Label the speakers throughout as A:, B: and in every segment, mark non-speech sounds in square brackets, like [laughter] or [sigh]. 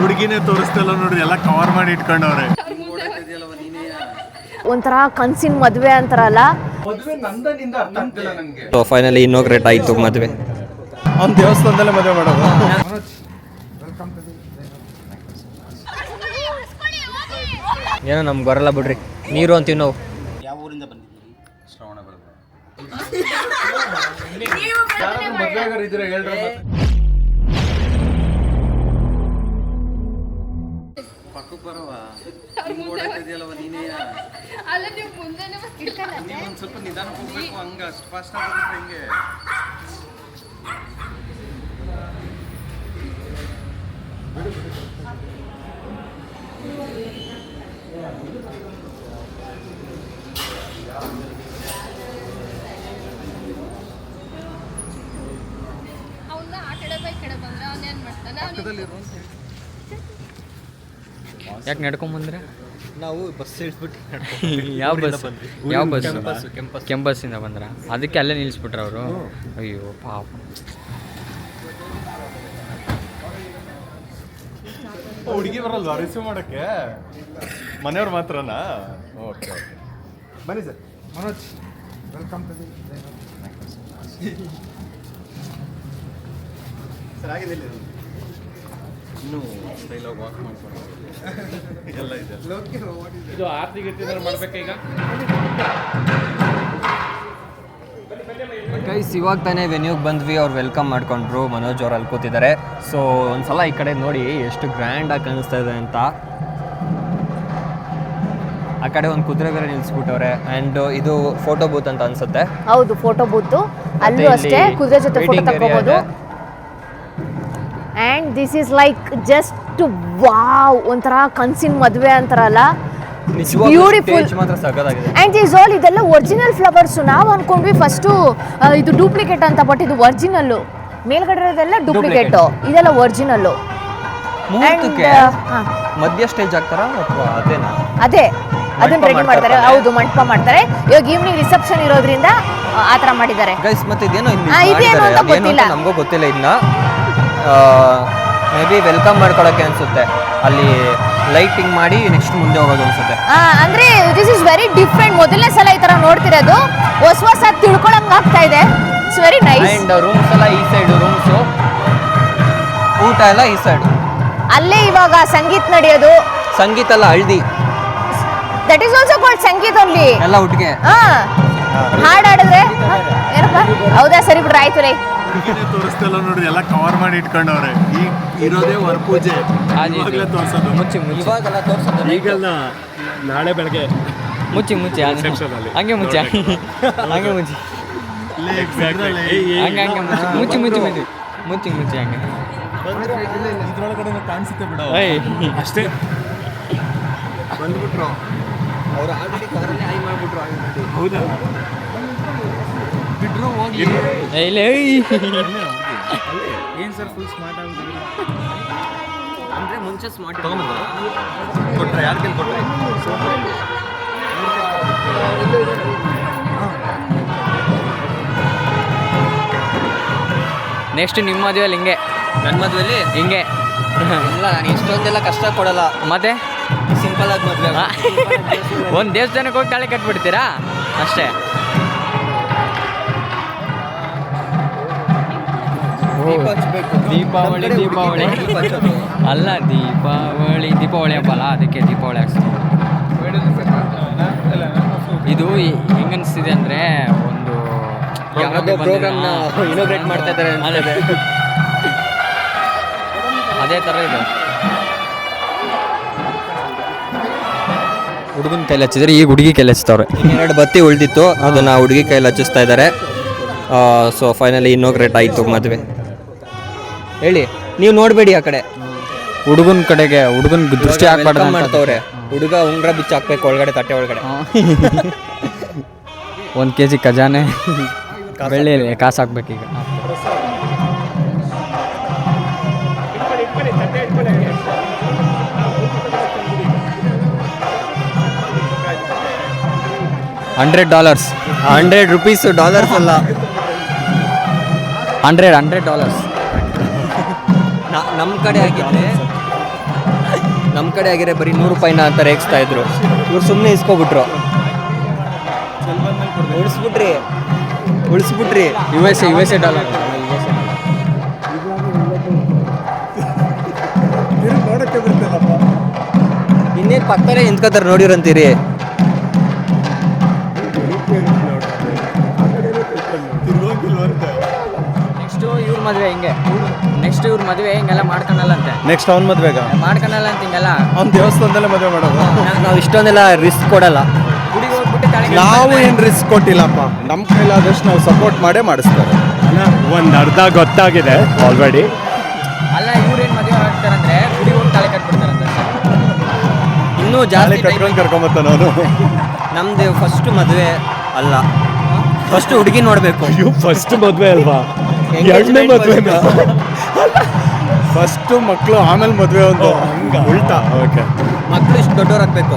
A: ಹುಡುಗಿನೇ ತೋರಿಸ್ತಲ್ಲ ನೋಡ್ರಿ ಎಲ್ಲ ಕವರ್ ಮಾಡಿ ಇಟ್ಕೊಂಡವ್ರೆ.
B: ಒಂಥರ ಕನ್ಸಿನ ಮದುವೆ ಅಂತಾರಲ್ಲ.
C: ಸೊ ಫೈನಲಿ ಇನ್ನೋಗ್ರೇಟ್ ಆಯಿತು ಮದುವೆ.
A: ಅವ್ನ ದೇವಸ್ಥಾನದಲ್ಲೇ ಮದುವೆ ಮಾಡೋದು.
C: ಏನೋ ನಮ್ಗೆ ಬರಲ್ಲ ಬಿಡ್ರಿ. ನೀರು ಅಂತೀವಿ ನಾವು
A: ನೀವು ಒಂದು ಸ್ವಲ್ಪ ಹೋಗ್ಬೇಕು ಹಂಗೆ ಅಷ್ಟು ಫಾಸ್ಟ್ ಆಗುತ್ತೆ ಹಿಂಗೆ?
D: ಅವನ್ನ ಆ ಕಡೆ ಬೈ ಕಡೆ ಬಂದ್ರೆ ಅವನೇನ್ ಮಾಡ್ತಾನೆ?
E: ಯಾಕೆ ನಡ್ಕೊಂಬಂದ್ರೆ
C: ನಾವು ಬಸ್ ಇಳಿಸ್ಬಿಟ್ಟು [laughs]
E: ಯಾವ ಬಸ್? ಯಾವ ಬಸ್? ಕೆಂಪಸ್ಸಿಂದ ಬಂದ್ರ? ಅದಕ್ಕೆ ಅಲ್ಲೇ ನಿಲ್ಲಿಸ್ಬಿಟ್ರ ಅವರು? ಅಯ್ಯೋ ಪಾಪ.
A: ಹುಡುಗಿ ಬರಲ್ಲ ರಿಸೀವ್ ಮಾಡಕ್ಕೆ? ಮನೆಯವ್ರು ಮಾತ್ರನಾ? Okay okay. ಬನ್ನಿ sir. Manoj welcome to sir ಆಗಿದೆ ಇನ್ನೂ ಸ್ಟೈಲಾಗಿ ವಾಕ್ ಮಾಡ್ಕೊಂಡು ಎಲ್ಲ ಇದೆ.
E: ಇದು ಆರ್ತಿಗೆ ಮಾಡ್ಬೇಕೀಗ
C: ಗೈಸ್ ಇವಾಗ ತಾನೇ ವೆನ್ಯೂಗೆ ಬಂದ್ವಿ ಅವ್ರು ವೆಲ್ಕಮ್ ಮಾಡ್ಕೊಂಡ್ರು ಮನೋಜ್ ಅವ್ರು ಅಲ್ಲಿ ಕೂತಿದ್ದಾರೆ. ಸೊ ಒಂದ್ಸಲ ಈ ಕಡೆ ನೋಡಿ ಎಷ್ಟು ಗ್ರ್ಯಾಂಡ್ ಆಗಿ ಕಾಣಿಸ್ತಾ ಇದೆ ಅಂತ. ಆ ಕಡೆ ಒಂದು ಕುದುರೆ ಬೇರೆ ನಿಲ್ಸ್ಬಿಟ್ಟವ್ರೆ. ಅಂಡ್ ಇದು ಫೋಟೋ ಬೂತ್ ಅಂತ ಅನ್ಸುತ್ತೆ.
B: ಹೌದು ಫೋಟೋ ಬೂತ್ ಅಲ್ಲೂ ಅಷ್ಟೇ ಕುದುರೆ ಜೊತೆ ಫೋಟೋ ತಗೋಬಹುದು. And this is like just wow ಒಂಥರ ಕನ್ಸಿನ ಮದುವೆ ಅಂತಾರಲ್ಲ. ಬ್ಯೂಟಿಫುಲ್ ಆ್ಯಂಡ್ ಈಸ್ ಆಲ್ ಇದೆಲ್ಲ ಒರಿಜಿನಲ್ ಫ್ಲವರ್ಸು ನಾವು ಅನ್ಕೊಂಡ್ವಿ ಫಸ್ಟು ಇದು ಡೂಪ್ಲಿಕೇಟ್ ಅಂತ ಬಟ್ ಇದು ಒರಿಜಿನಲ್ಲು ಮೇಲ್ಗಡೆ ಇರೋದೆಲ್ಲ ಡೂಪ್ಲಿಕೇಟು ಇದೆಲ್ಲ ಒರಿಜಿನಲ್ಲು
C: ಮಧ್ಯ ಸ್ಟೇಜ್ ಹಾಕ್ತಾರಾ ಅಥವಾ ಅದೇನಾ?
B: ಅದೇ. ಅದನ್ನ ರೆಡಿ ಮಾಡ್ತಾರೆ. ಹೌದು ಮಂಟಪ ಮಾಡ್ತಾರೆ. ಇವಾಗ ಈವ್ನಿಂಗ್ ರಿಸೆಪ್ಷನ್ ಇರೋದ್ರಿಂದ ಆ, ಥರ ಮಾಡಿದ್ದಾರೆ.
C: ಗೈಸ್ ಮತ್ತೆ ಇದೇನೋ
B: ಇದೇನು. ಅಂತ ಗೊತ್ತಿಲ್ಲ.
C: ನಮಗೂ ಗೊತ್ತಿಲ್ಲ ಇದನ್ನ ಮೇ ಬಿ ವೆಲ್ಕಮ್ ಮಾಡ್ಕೊಳಕ್ಕೆ ಅನ್ಸುತ್ತೆ. ಅಲ್ಲಿ ಲೈಟಿಂಗ್ ಮಾಡಿ ನೆಕ್ಸ್ಟ್ ಮುಂದೆ ಹೋಗೋದು ಅನ್ಸುತ್ತೆ.
B: ಆ, ಅಂದ್ರೆ ದಿಸ್ ಇಸ್ ವೆರಿ ಡಿಫ್ರೆಂಟ್ ಮೊದಲನೇ ಸಲ ಈ ತರ ನೋಡ್ತಿರೋದು. ಹೊಸ ಹೊಸ ತಿಳ್ಕೊಳಂಗ್ ಆಗ್ತಾ ಇದೆ. It's very nice
C: and rooms ಎಲ್ಲ ಈ ಸೈಡ್ ರೂಮ್ಸು ಊಟ ಎಲ್ಲ ಈ ಸೈಡ್
B: ಅಲ್ಲೇ ಇವಾಗ ಸಂಗೀತ ನಡೆಯೋದು.
C: ಸಂಗೀತ ಎಲ್ಲ haldi.
B: That is also called sangeet only
C: ಎಲ್ಲ ಒಟ್ಟಿಗೆ.
B: ಹಾ. ಹಾಡ್ ಹಾಡಿದ್ರೆ ಏನಪ್ಪ? ಹೌದಾ? ಸರಿ ಬಿಡ್ರಿ ಆಯ್ತು ರೀ.
A: ತೋರಿಸ್ತಲ್ಲ ನೋಡ್ರಿ ಎಲ್ಲ ಕವರ್ ಮಾಡಿ ಇಟ್ಕೊಂಡವ್ರೆ. ಈಗ ಇರೋದೇ ವರ ಪೂಜೆ. ಇವಾಗಲೇ ತೋರಿಸೋದು.
E: ಮುಚ್ಚಿ ಮುಚ್ಚಿ.
C: ಇವಾಗೆಲ್ಲ ತೋರ್ಸೋದು
A: ಈಗಲ್ಲ ನಾಳೆ ಬೆಳಗ್ಗೆ
E: ಮುಚ್ಚಿ ಮುಚ್ಚಿ
A: ಅಲ್ಲಿ.
E: ಹಂಗೆ ಮುಚ್ಚಿ ಹಂಗೆ. ಮುಚ್ಚಿ. ಹಂಗೆ ಹಂಗೆ ಮುಚ್ಚಿ ಮುಚ್ಚಿ ಮುಚ್ಚಿ ಮುಚ್ಚಿ. ಮುಚ್ಚಿ ಮುಚ್ಚಿ ಹಂಗೆ.
A: ಇದ್ರೊಳಗಡೆ ಕಾಣಿಸುತ್ತೆ ಬಿಡ.
E: ಏಯ್.
A: ಅಷ್ಟೇ.
C: ಬಂದ್ಬಿಟ್ರು. ಅವ್ರು ಆಲ್ರೆಡಿ ಕಾರಲ್ಲಿ ಐ ಮಾಡ್ಬಿಟ್ರು
A: ಹೌದಾ? ಬಿಟ್ರು ಹೋಗಿ.
E: ಇಲ್ಲ. ಏನು
A: ಏನ್ ಸರ್ ಫುಲ್ ಸ್ಮಾರ್ಟ್ ಆಗಿದೆ
C: ಅಂದರೆ ಮುಂಚೆ ಸ್ಮಾರ್ಟ್
A: ಕೊಟ್ರೆ ಯಾರ ಕೈಲಿ ಕೊಟ್ಟರೆ
E: ನೆಕ್ಸ್ಟ್ ನಿಮ್ಮ ಮದುವೆಯಲ್ಲಿ ಹಿಂಗೆ.
C: ನನ್ನ ಮದುವೆಲಿ?
E: ಹಿಂಗೆ.
C: ಇಲ್ಲ ನಾನು ಇಷ್ಟೊಂದೆಲ್ಲ ಕಷ್ಟ ಕೊಡಲ್ಲ.
E: ಮತ್ತೆ?
C: ಸಿಂಪಲ್ ಆಗಿ ಮದುವೆ [laughs]
E: ಒಂದು ದೇವಸ್ಥಾನಕ್ಕೆ ಹೋಗಿ ತಾಳಿ ಕಟ್ಬಿಡ್ತೀರಾ? ಅಷ್ಟೇ. ದೀಪಾವಳಿ ದೀಪಾವಳಿ. ಅಲ್ಲ ದೀಪಾವಳಿ ದೀಪಾವಳಿ ಹಬ್ಬ ಅಲ್ಲ ಅದಕ್ಕೆ ದೀಪಾವಳಿ ಹಾಕ್ಸ್ತೀವಿ. ಇದು ಹೆಂಗನ್ಸ್ತಿದೆ ಅಂದರೆ ಒಂದು
C: ಯಾವುದೋ ಪ್ರೋಗ್ರಾಮ್ನ ಇನೋಗ್ರೇಟ್ ಮಾಡ್ತಾ ಇದ್ದಾರೆ
E: ಅದೇ. ಅದೇ ಥರ ಇದೆ. ಹುಡುಗನ ಕೈಲಿ ಹಚ್ಚಿದ್ರೆ ಈಗ ಹುಡುಗಿ ಕೈಲಿ ಹಚ್ತವ್ರೆ.
C: ಎರಡು ಬತ್ತಿ ಉಳಿದಿತ್ತು ಅದನ್ನ ಹುಡುಗಿ ಕೈಲಿ ಹಚ್ಚಿಸ್ತಾ ಇದ್ದಾರೆ. ಸೊ ಫೈನಲಿ ಇನ್ನೋಗ್ರೇಟ್ ಆಯಿತು ಮದುವೆ. ಹೇಳಿ ನೀವು ನೋಡಬೇಡಿ ಆ ಕಡೆ.
E: ಹುಡುಗನ ಕಡೆಗೆ ಹುಡುಗನ ದೃಷ್ಟಿ ಹಾಕ್ಬಾರ್ದು ಅಂತ
C: ಮಾಡ್ತವ್ರೆ. ಹುಡುಗ ಉಂಗ್ರ ಬಿಚ್ಚ ಹಾಕ್ಬೇಕು ಒಳಗಡೆ ತಟ್ಟೆ ಒಳಗಡೆ. [laughs]
E: ಒಂದು ಕೆ ಜಿ ಖಜಾನೆ ಬೆಳ್ಳಿ ಕಾಸು ಹಾಕ್ಬೇಕೀಗ hundred dollars.
C: Hundred rupees dollars ಅಲ್ಲ.
E: Hundred hundred dollars.
C: ನಮ್ಮ ಕಡೆ ಆಗಿದ್ರೆ ನಮ್ಮ ಕಡೆ ಆಗಿದೆ ಬರೀ ನೂರು ರೂಪಾಯಿನ ಅಂತ ರೇಗಿಸ್ತಾ ಇದ್ರು. ಇವ್ರು ಸುಮ್ಮನೆ ಇಸ್ಕೊಬಿಟ್ರು. ಉಳಿಸ್ಬಿಟ್ರಿ. ಉಳಿಸ್ಬಿಟ್ರಿ.
E: U S A U S A dollar
C: ಇನ್ನೇನು ಪಕ್ಕನೇ ನಿಂತ್ಕೋತಾರೆ ನೋಡಿರಂತೀರಿ.
E: ನೆಕ್ಸ್ಟ್ ಇವ್ರ ಮದುವೆ ಹಿಂಗೆಲ್ಲ ಮಾಡ್ಕೊಳಲ್ಲಂತೆ
A: ನೆಕ್ಸ್ಟ್ ಅವ್ನ ಮದ್ವೆಗ?
E: ಮಾಡ್ಕೊಳಲ್ಲ ಅಂತ ಹಿಂಗೆಲ್ಲ?
A: ಅವ್ನ ದೇವಸ್ಥಾನದಲ್ಲೇ ಮದುವೆ ಮಾಡೋದು.
C: ನಾವು ಇಷ್ಟೊಂದೆಲ್ಲ ರಿಸ್ಕ್ ಕೊಡಲ್ಲ.
E: ಗುಡಿಗೆ ಹೋಗ್ಬಿಟ್ಟು ತಾಳಿ
A: ನಾವು ಏನು ರಿಸ್ಕ್ ಕೊಟ್ಟಿಲ್ಲಪ್ಪ? ನಮ್ಮ ಕೈಲಾದಷ್ಟು ನಾವು ಸಪೋರ್ಟ್ ಮಾಡೇ ಮಾಡಿಸ್ತಾರೆ.
F: ಒಂದು ಅರ್ಧ ಗೊತ್ತಾಗಿದೆ ಆಲ್ರೆಡಿ
E: ಅಲ್ಲ ಇವ್ರೇನು ಮದುವೆ ಆಗ್ತಾರಂದ್ರೆ ಗುಡಿಗೆ ಹೋಗಿ ತಾಳಿ ಕಟ್ಬಿಡ್ತಾರಂತೆ
C: ಇನ್ನೂ ಜಾಸ್ತಿ
A: ಕಟ್ಕೊಂಡು ಕರ್ಕೊಂಬರ್ತಾನೆ ಅವನು.
C: ನಮ್ದು ಫಸ್ಟ್ ಮದುವೆ ಅಲ್ಲ. ಫಸ್ಟ್ ಹುಡುಗಿ ನೋಡಬೇಕು.
F: ಅಯ್ಯೋ ಫಸ್ಟ್ ಮದುವೆ ಅಲ್ವಾ? ಎರಡನೇ ಮದುವೆನ?
A: ಫಸ್ಟ್ ಮಕ್ಕಳು ಆಮೇಲೆ ಮದುವೆ ಒಂದು. ಉಲ್ಟಾ. ಓಕೆ.
C: ಮಕ್ಕಳು ಇಷ್ಟು ದೊಡ್ಡವರಾಗಬೇಕು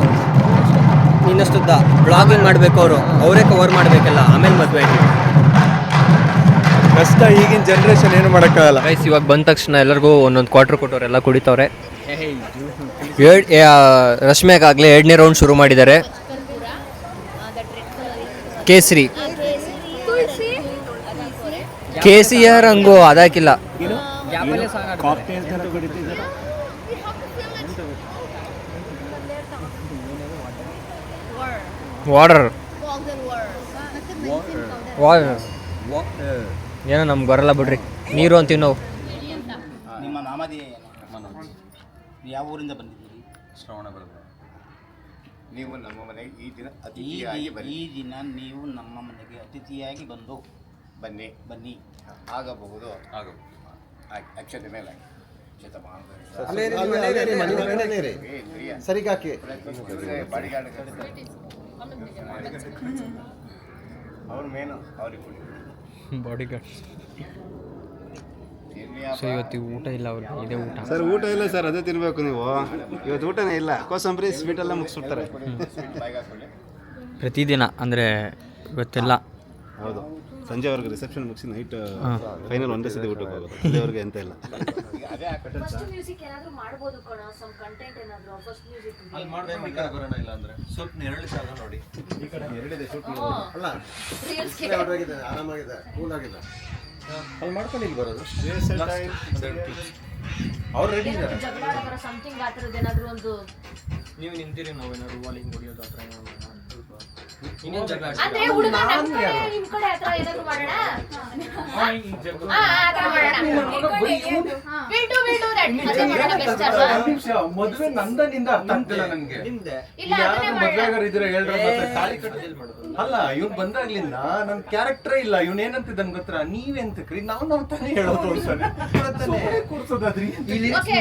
C: ಇನ್ನಷ್ಟುದ್ದ ಬ್ಲಾಗಿಂಗ್ ಮಾಡಬೇಕು ಅವರು. ಅವರೇ ಕವರ್ ಮಾಡಬೇಕಲ್ಲ ಆಮೇಲೆ ಮದುವೆ
A: ಕಷ್ಟ ಈಗಿನ ಜನ್ರೇಷನ್ ಏನು ಮಾಡೋಕ್ಕಾಗಲ್ಲ.
C: ಗೈಸ್ ಇವಾಗ ಬಂದ ತಕ್ಷಣ ಎಲ್ಲರಿಗೂ ಒಂದೊಂದು ಕ್ವಾರ್ಟರ್ ಕೊಟ್ಟವ್ರೆಲ್ಲ ಕುಡಿತವ್ರೆ. ಏಳ್ ರಶ್ಮಿಗಾಗಲೇ ಎರಡನೇ ರೌಂಡ್ ಶುರು ಮಾಡಿದ್ದಾರೆ. ಕೇಸರಿ. ಕೆ ಸಿ ಆರ್ ಹಂಗು ಅದಾಕಿಲ್ಲ.
E: ಗ್ಯಾಪಲ್ಲೇ ಸಾಂಗ್
C: ವಾಟರ್ ವಾಟರ್ ಏನೋ ನಮ್ಗೆ ಬರಲ್ಲ ಬಿಡ್ರಿ. ನೀರು ಅಂತೀವಿ ನಾವು
G: ನಿಮ್ಮ ನಾಮಧೇಯ ಯಾವ ಊರಿಂದ ಬಂದಿದ್ದೀರಿ?
H: ನೀವು ನಮ್ಮ ಮನೆಗೆ ಈ ದಿನ ಅತಿಥಿಯಾಗಿ ಬನ್ನಿ.
G: ಈ ದಿನ ನೀವು ನಮ್ಮ ಮನೆಗೆ ಅತಿಥಿಯಾಗಿ ಬಂದು
H: ಬನ್ನಿ.
G: ಬನ್ನಿ.
H: ಆಗಬಹುದು. ಅಕ್ಷತೆ ಮೇಲೆ.
A: ಸರಿಗಾಕಿ
H: ಬಾಡಿಗಾರ್ಡ್ ಅವ್ರ ಮೇನು ಅವ್ರಿಗೆ ಕೊಡಿ.
E: ಬಾಡಿ ಗಾರ್ಡ್ ಸೊ ಇವತ್ತು ಊಟ ಇಲ್ಲ ಅವ್ರಿಗೆ ಇದೇ ಊಟ.
F: ಸರ್ ಊಟ ಇಲ್ಲ ಸರ್ ಅದೇ ತಿನ್ಬೇಕು ನೀವು. ಇವತ್ತು ಊಟನೇ ಇಲ್ಲ. ಕೋಸಂಬರಿ ಸ್ವೀಟ್ ಎಲ್ಲ ಮುಗಿಸ್ಬಿಡ್ತಾರೆ.
E: ಪ್ರತಿದಿನ ಅಂದರೆ ಇವತ್ತೆಲ್ಲ.
F: ಹೌದು. ಸಂಜೆವರೆಗೆ ರಿಸೆಪ್ಷನ್ ಮುಗಿಸಿ ನೈಟ್ ಫೈನಲ್ ಒಂದೇ ಸತಿ ಊಟಕ್ಕೆ ಹೋಗೋದು. ಅಲ್ಲಿವರೆಗೆ ಎಂತ ಇಲ್ಲ.
H: ಈಗ ಅದೇ ಹಾಕಟ್ಟ
B: ಮ್ಯೂಸಿಕ್ ಏನಾದ್ರೂ ಮಾಡ್ಬೋದು ಕಣ ಸಮ್ ಕಂಟೆಂಟ್ ಏನಾದ್ರೂ ಫಸ್ಟ್ ಮ್ಯೂಸಿಕ್
A: ಸ್ವಲ್ಪ ನೆರಳು ಜಾಗ ನೋಡಿ. ಅಲ್ಲಿ ಮಾಡ್ಕೊಂಡು ಇಲ್ಲಿ ಬರೋದು? ಅವ್ರು ರೆಡಿ ಇದ್ದಾರೆ?
B: ಜಗಳ ಸಮಥಿಂಗ್ ಆ ಥರದ್ದು ಏನಾದರೂ ಒಂದು
E: ನೀವು ನಿಂತಿರಿ ನಾವು ಏನಾದ್ರು ವಾಲಿಂಗ್ ಹೊಡಿಯೋದು ಆ ಥರ
B: ಅಂದ್ರೆ ಹುಡುಗ ನಮ್ ಕಡೆ ನಿಮ್ ಕಡೆ ಆ ಏನಾದ್ರು ಮಾಡೋಣ? ಹಾ, ಆ ಥರ ಮಾಡೋಣ. We'll do, we'll do that. ಅದೇ ಮಾಡೋಣ best ಅಲ್ವಾ?
A: ಮದುವೆ ನಂದ ನಿಂದ ಅರ್ಥ ಆಗ್ತಿಲ್ಲ ನಂಗೆ.
B: ಇಲ್ಲ, ಅದನ್ನೇ ಮಾಡೋಣ.
A: ಮದ್ವೆಗಾರ ಇದ್ರೆ ಹೇಳ್ರ ಮತ್ತೆ ತಾಳಿ ಕಟ್ಟಿ ಅಲ್ಲ ಇವ್ ಬಂದಾಗ್ಲಿಂದ ನನ್ ಕ್ಯಾರೆಕ್ಟರ್ ಇಲ್ಲ ಇವ್ನ ಏನಂತಿದ್ದಾನ ಗೊತ್ತಾ? ನೀವೇನ್ ತಕ್ರಿ ನಾವ್ ನಾವ್ ತಾನೇ ಹೇಳೋದು
B: Okay.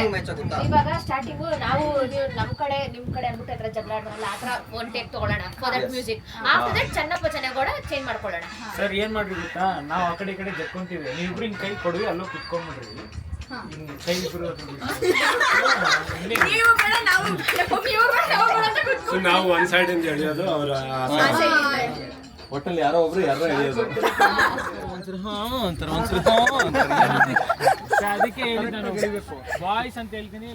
B: ಇವಾಗ ಸ್ಟಾರ್ಟಿಂಗು ನಾವು ನೀವು ನಮ್ ಕಡೆ ನಿಮ್ ಕಡೆ ಅನ್ಬಿಟ್ಟು ಹತ್ರ ಜಗಳ ಆಡೋಲ್ಲ ಆ ಥರ ಒನ್ ಟೇಕ್ ತಗೊಳ್ಳೋಣ for that music after that Chennappa Chennagowda change ಮಾಡ್ಕೊಳ್ಳೋಣ.
I: ಸರ್ ಏನ್ ಮಾಡ್ರಿ ಗೊತ್ತಾ? ನಾವು ಆ ಕಡೆ ಈ ಕಡೆ ಜಕ್ಕೊಂತೀವಿ. ನೀವಿಬ್ರು ಹಿಂಗ್ ಕೈ ಕೊಡ್ವಿ ಅಲ್ಲೋ ಕುತ್ಕೊಂಡ್ಬಿಡ್ರಿ. ಹಿಂಗ್ ಕೈ ಇಬ್ರು ಹತ್ರ ಬಿಟ್ಟು.
F: ನಾವು ಒನ್ ಸೈಡ್ ಇಂದ ಎಳೆಯೋದು ಅವರ
A: ಒಟ್ಟಲ್ಲಿ ಯಾರೋ ಒಬ್ರು ಯಾರೋ ಎಳೆಯೋದು.
I: ಅದಕ್ಕೆ ನಾನು ಹೊಡಿಬೇಕು ವಾಯ್ಸ್ ಅಂತ ಹೇಳ್ತೀನಿ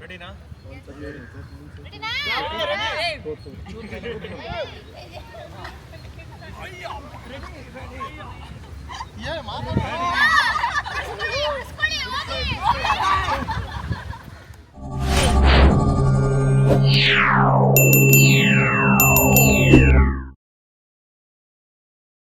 I: ಒನ್ ಟು